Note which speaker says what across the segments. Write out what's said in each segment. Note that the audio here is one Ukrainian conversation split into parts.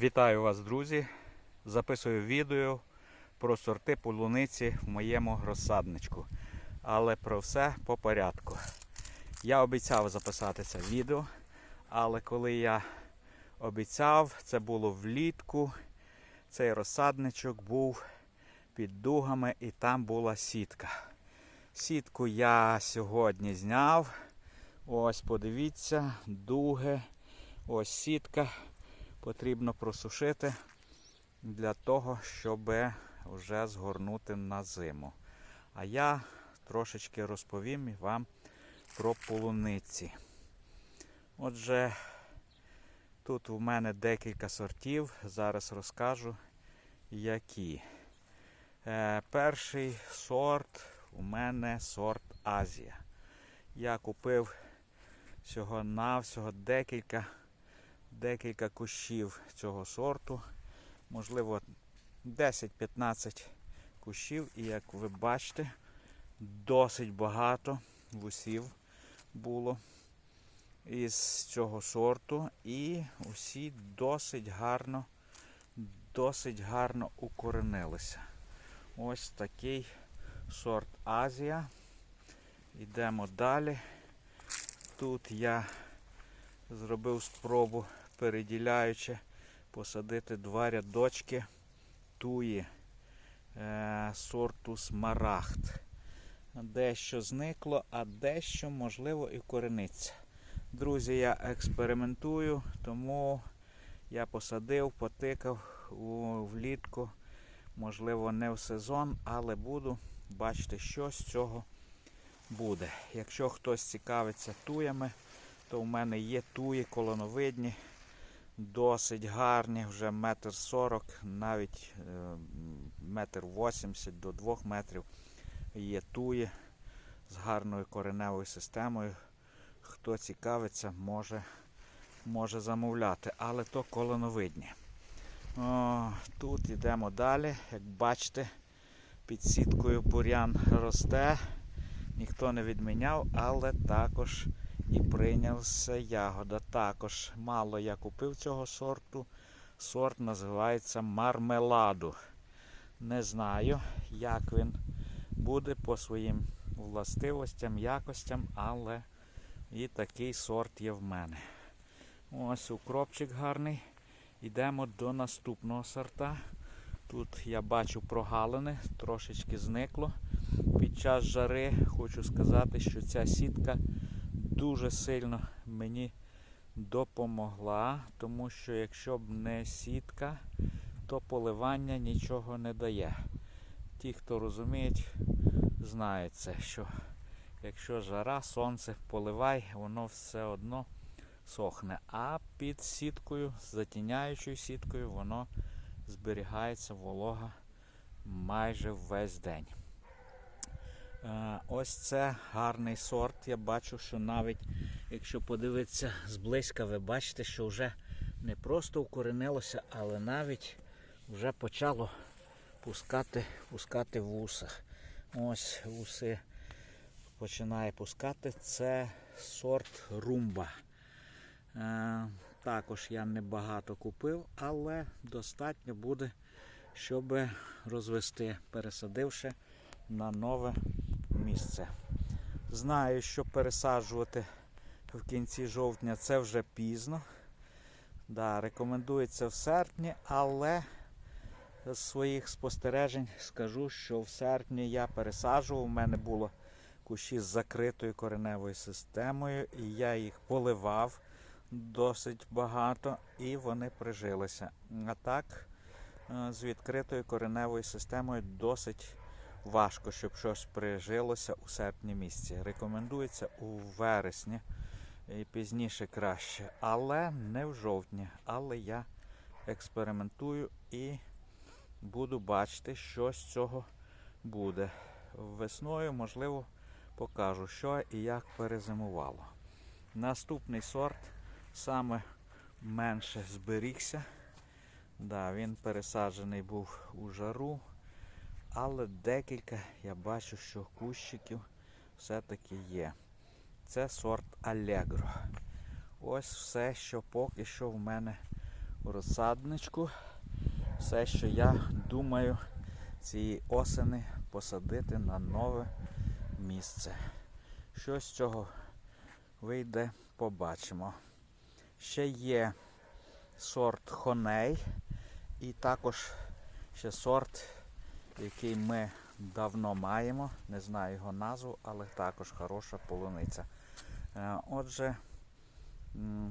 Speaker 1: Вітаю вас, друзі! Записую відео про сорти полуниці в моєму розсадничку. Але про все по порядку. Я обіцяв записати це відео, але коли я обіцяв, це було влітку. Цей розсадничок був під дугами і там була сітка. Сітку я сьогодні зняв. Ось подивіться, дуги, ось сітка потрібно просушити для того, щоб вже згорнути на зиму. А я трошечки розповім вам про полуниці. Отже, тут у мене декілька сортів. Зараз розкажу, які. Е, перший сорт у мене сорт Азія. Я купив всього-навсього декілька декілька кущів цього сорту, можливо 10-15 кущів, і як ви бачите, досить багато вусів було із цього сорту, і усі досить гарно, досить гарно укоренилися. Ось такий сорт Азія. Йдемо далі. Тут я зробив спробу переділяючи, посадити два рядочки туї е, сорту смарагд. Дещо зникло, а дещо, можливо, і корениться. Друзі, я експериментую, тому я посадив, потикав у, влітку, можливо, не в сезон, але буду бачити, що з цього буде. Якщо хтось цікавиться туями, то в мене є туї колоновидні, досить гарні, вже метр сорок, навіть е, метр вісімдесят до двох метрів є туї з гарною кореневою системою. Хто цікавиться, може може замовляти, але то колоновидні. О, Тут йдемо далі. Як бачите, під сіткою бурян росте, ніхто не відміняв, але також і прийнявся ягода. Також мало я купив цього сорту. Сорт називається мармеладу. Не знаю, як він буде по своїм властивостям, якостям, але і такий сорт є в мене. Ось укропчик гарний. Йдемо до наступного сорта. Тут я бачу прогалини, трошечки зникло. Під час жари хочу сказати, що ця сітка дуже сильно мені допомогла, тому що якщо б не сітка, то поливання нічого не дає. Ті, хто розуміють, знають це, що якщо жара, сонце поливай, воно все одно сохне. А під сіткою, затіняючою сіткою, воно зберігається волога майже весь день. Е, ось це гарний сорт. Я бачу, що навіть якщо подивитися зблизька, ви бачите, що вже не просто укоренилося, але навіть вже почало пускати пускати вуса. Ось вуси починає пускати. Це сорт румба. Е, також я небагато купив, але достатньо буде, щоб розвести, пересадивши на нове місце. Знаю, що пересаджувати в кінці жовтня це вже пізно. Да, Рекомендується в серпні, але з своїх спостережень скажу, що в серпні я пересаджував. У мене було кущі з закритою кореневою системою, і я їх поливав досить багато і вони прижилися. А так, е, з відкритою кореневою системою досить важко, щоб щось прижилося у серпні місяці. Рекомендується у вересні і пізніше краще, але не в жовтні. Але я експериментую і буду бачити, що з цього буде. Весною, можливо, покажу, що і як перезимувало. Наступний сорт саме менше зберігся. Да, Він пересаджений був у жару. Але декілька я бачу, що кущиків все-таки є. Це сорт Allegro. Ось все, що поки що в мене у розсадничку. Все, що я думаю цієї осени посадити на нове місце. Що з цього вийде, побачимо. Ще є сорт хоней і також ще сорт, який ми давно маємо. Не знаю його назву, але також хороша полуниця. Е, Отже,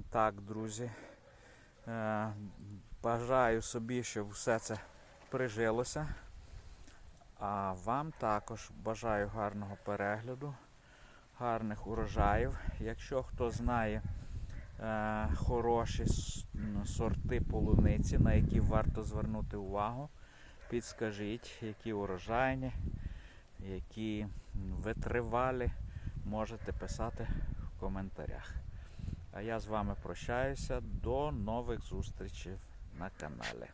Speaker 1: так, друзі, е, бажаю собі, щоб все це прижилося. А вам також бажаю гарного перегляду, гарних урожаїв. Якщо хто знає е, хороші сорти полуниці, на які варто звернути увагу, підскажіть, які урожайні, які витривалі, можете писати в коментарях. А я з вами прощаюся. До нових зустрічей на каналі.